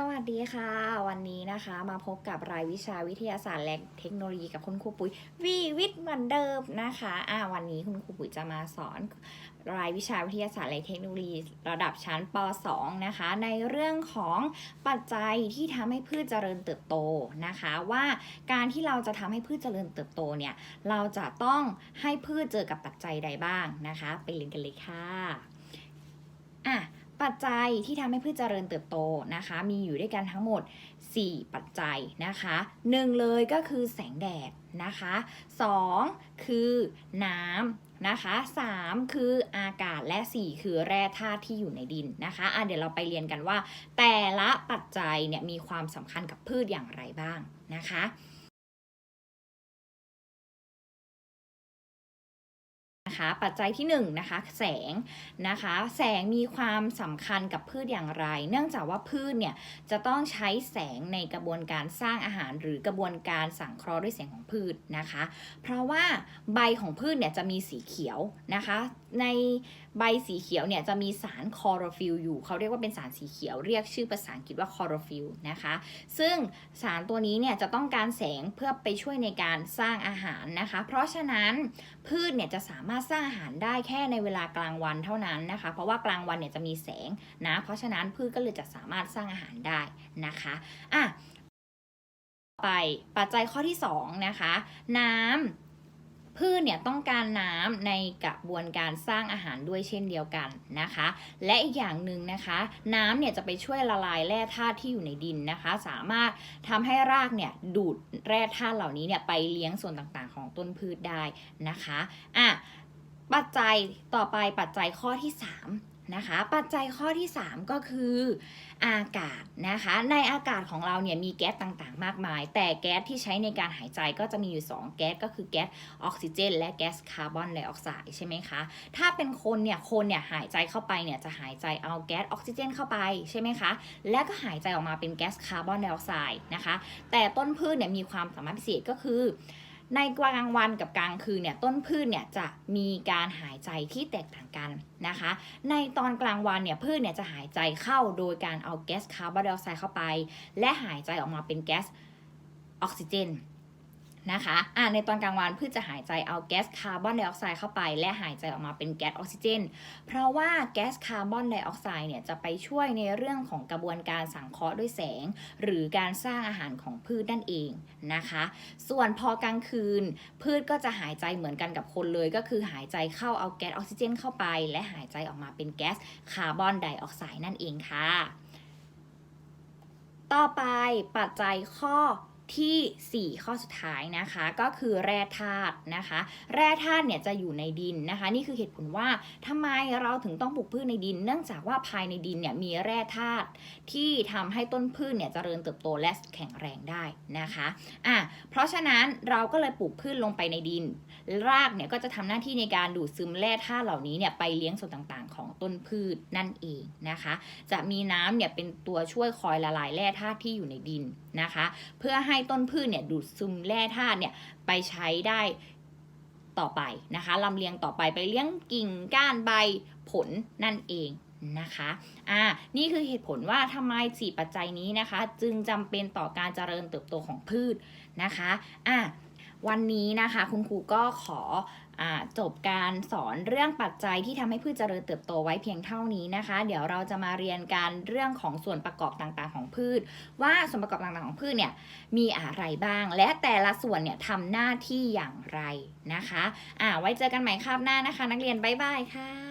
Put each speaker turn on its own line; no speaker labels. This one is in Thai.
สวัสดีค่ะ วันนี้นะคะมาพบกับรายวิชาวิทยาศาสตร์และเทคโนโลยีกับคุณครูปุ๋ยวีวิทย์เหมือนเดิมนะคะอ่าวันนี้คุณครูปุ๋ยจะมาสอนรายวิชาวิทยาศาสตร์และเทคโนโลยีระดับชั้นป .2 นะคะ ในเรื่องของปัจจัยที่ทำให้พืชเจริญเติบโตนะคะ ว่าการที่เราจะทำให้พืชเจริญเติบโตเนี่ยเราจะต้องให้พืชเจอกับปัจจัยใดบ้างนะคะ ไปเรียนกันเลยค่ะอะ ปัจจัยที่ทำให้พืชเจริญเติบโตนะคะ มีอยู่ด้วยกันทั้งหมด 4 ปัจจัยนะคะ 1 เลยก็คือแสงแดดนะคะ 2 คือน้ำนะคะ 3 คืออากาศและ 4 คือแร่ธาตุที่อยู่ในดินนะคะอะเดี๋ยวเราไปเรียนกันว่า แต่ละปัจจัยเนี่ยมีความสำคัญกับพืชอย่างไรบ้างนะคะ นะคะปัจจัยที่1นงนะคะแสงนะคะแสงมีความสำคัญกับพืชอย่างไร เนื่องจากว่าพืชเนี่ยจะต้องใช้แสงในกระบวนการสร้างอาหารหรือกระบวนการสังเคราะห์ด้วยแสงของพืชนะคะ เพราะว่าใบของพืชเนี่ยจะมีสีเขียวนะคะในใบสีเขียวเนี่ยจะมีสารคอโรฟิลอยู่เขาเรียกว่าเป็นสารสีเขียวเรียกชื่อภาษาอังกฤษว่าคอโรฟิลนะคะ ซึ่งสารตัวนี้เนี่ยจะต้องการแสงเพื่อไปช่วยในการสร้างอาหารนะคะ เพราะฉะนั้นพืชเนี่ยจะสามารถสร้างอาหารได้แค่ในเวลากลางวันเท่านั้นนะคะ เพราะว่ากลางวันเนี่ยจะมีแสงนะ เพราะฉะนั้นพืชก็เลยจะสามารถสร้างอาหารได้นะคะอะไปปัจจัยข้อที่2นะคะ น้ำ พืชเนี่ยต้องการน้ำในกระบวนการสร้างอาหารด้วยเช่นเดียวกันนะคะ และอีกอย่างหนึ่งนะคะ น้ำเนี่ยจะไปช่วยละลายแร่ธาตุที่อยู่ในดินนะคะ สามารถทำให้รากเนี่ยดูดแร่ธาตุเหล่านี้เนี่ยไปเลี้ยงส่วนต่างๆ ของต้นพืชได้นะคะอะปัจจัยต่อไปปัจจัยข้อที่ 3 นะคะ ปัจจัยข้อที่ 3 ก็คืออากาศนะคะ ในอากาศของเราเนี่ยมีแก๊สต่างๆ มากมาย แต่แก๊สที่ใช้ในการหายใจก็จะมีอยู่ 2 แก๊สก็คือแก๊สออกซิเจน และแก๊สคาร์บอนไดออกไซด์ใช่ไหมคะ ถ้าเป็นคนเนี่ยคนเนี่ยหายใจเข้าไปเนี่ยจะหายใจเอาแก๊สออกซิเจนเข้าไปใช่ไหมคะ และก็หายใจออกมาเป็นแก๊สคาร์บอนไดออกไซด์นะคะ แต่ต้นพืชเนี่ยมีความสามารถพิเศษก็คือ ในกลางวันกับกลางคืนเนี่ยต้นพืชเนี่ยจะมีการหายใจที่แตกต่างกันนะคะ ในตอนกลางวันเนี่ยพืชเนี่ยจะหายใจเข้าโดยการเอาแก๊สคาร์บอนไดออกไซด์เข้าไป และหายใจออกมาเป็นแก๊สออกซิเจน นะคะอ่าในตอนกลางวันพืชจะหายใจเอาแก๊สคาร์บอนไดออกไซด์เข้าไป และหายใจออกมาเป็นแก๊สออกซิเจน เพราะว่าแก๊สคาร์บอนไดออกไซด์เนี่ยจะไปช่วยในเรื่องของกระบวนการสังเคราะห์ด้วยแสง หรือการสร้างอาหารของพืชนั่นเองนะคะ ส่วนพอกลางคืน พืชก็จะหายใจเหมือนกันกับคนเลย ก็คือหายใจเข้าเอาแก๊สออกซิเจนเข้าไป และหายใจออกมาเป็นแก๊สคาร์บอนไดออกไซด์นั่นเองค่ะ ต่อไปปัจจัยข้อ ที่ 4 ข้อสุดท้ายนะคะก็คือแร่ธาตุนะคะ แร่ธาตุเนี่ยจะอยู่ในดินนะคะ นี่คือเหตุผลว่าทำไมเราถึงต้องปลูกพืชในดิน เนื่องจากว่าภายในดินเนี่ยมีแร่ธาตุที่ทำให้ต้นพืชเนี่ยเจริญเติบโตและแข็งแรงได้นะคะอะเพราะฉะนั้นเราก็เลยปลูกพืชลงไปในดิน รากเนี่ยก็จะทำหน้าที่ในการดูดซึมแร่ธาตุเหล่านี้เนี่ยไปเลี้ยงส่วนต่างๆ ของ ต้นพืชนั่นเองนะคะ จะมีน้ำเนี่ยเป็นตัวช่วยคอยละลายแร่ธาตุที่อยู่ในดินนะคะ เพื่อให้ต้นพืชเนี่ยดูดซึมแร่ธาตุเนี่ยไปใช้ได้ต่อไปนะคะลำเลียงต่อไปไปเลี้ยงกิ่งก้านใบผลนั่นเองนะคะ อ่า นี่คือเหตุผลว่าทำไมสี่ปัจจัยนี้นะคะ จึงจำเป็นต่อการเจริญเติบโตของพืชนะคะ อ่า วันนี้นะคะคุณครูก็ขออจบการสอนเรื่องปัจจัยที่ทำให้พืชเจริญเติบโตไว้เพียงเท่านี้นะคะ เดี๋ยวเราจะมาเรียนการเรื่องของส่วนประกอบต่างๆของพืช ว่าส่วนประกอบต่างๆของพืชเนี่ยมีอะไรบ้าง และแต่ละส่วนเนี่ยทำหน้าที่อย่างไรนะคะอ่าไว้เจอกันใหม่คราบหน้านะคะ นักเรียนบ๊ายบายค่ะ